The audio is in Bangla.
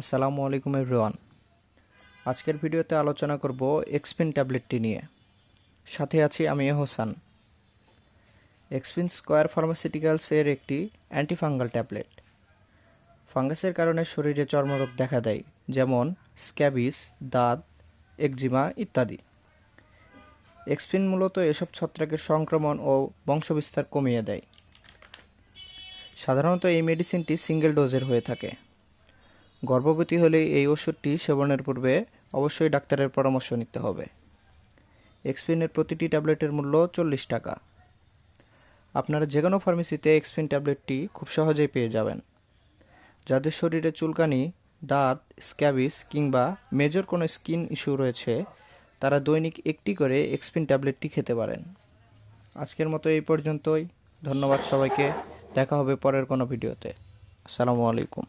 আসসালামু আলাইকুম এভরিওয়ান। আজকের ভিডিওতে আলোচনা করব এক্সপিন ট্যাবলেটটি নিয়ে। সাথে আছি আমি হোসান। এক্সপিন স্কোয়ার ফার্মাসিউটিক্যালস এর একটি অ্যান্টিফাঙ্গাল ট্যাবলেট। ফাঙ্গাসের কারণে শরীরে চর্মরোগ দেখা দেয়, যেমন স্ক্যাবিস, দাঁত, একজিমা ইত্যাদি। এক্সপিন মূলত এসব ছত্রাকের সংক্রমণ ও বংশবিস্তার কমিয়ে দেয়। সাধারণত এই মেডিসিনটি সিঙ্গেল ডোজের হয়ে থাকে। গর্ভবতী হলে এই ওষুধটি সেবনের পূর্বে অবশ্যই ডাক্তারের পরামর্শ নিতে হবে। এক্সপিনের প্রতিটি ট্যাবলেটের মূল্য চল্লিশ টাকা। আপনারা যে কোনো ফার্মেসিতে এক্সপিন ট্যাবলেটটি খুব সহজেই পেয়ে যাবেন। যাদের শরীরে চুলকানি, দাঁত, স্ক্যাবিস কিংবা মেজর কোনো স্কিন ইস্যু রয়েছে, তারা দৈনিক একটি করে এক্সপিন ট্যাবলেটটি খেতে পারেন। আজকের মতো এই পর্যন্তই। ধন্যবাদ সবাইকে। দেখা হবে পরের কোনো ভিডিওতে। আসসালামু আলাইকুম।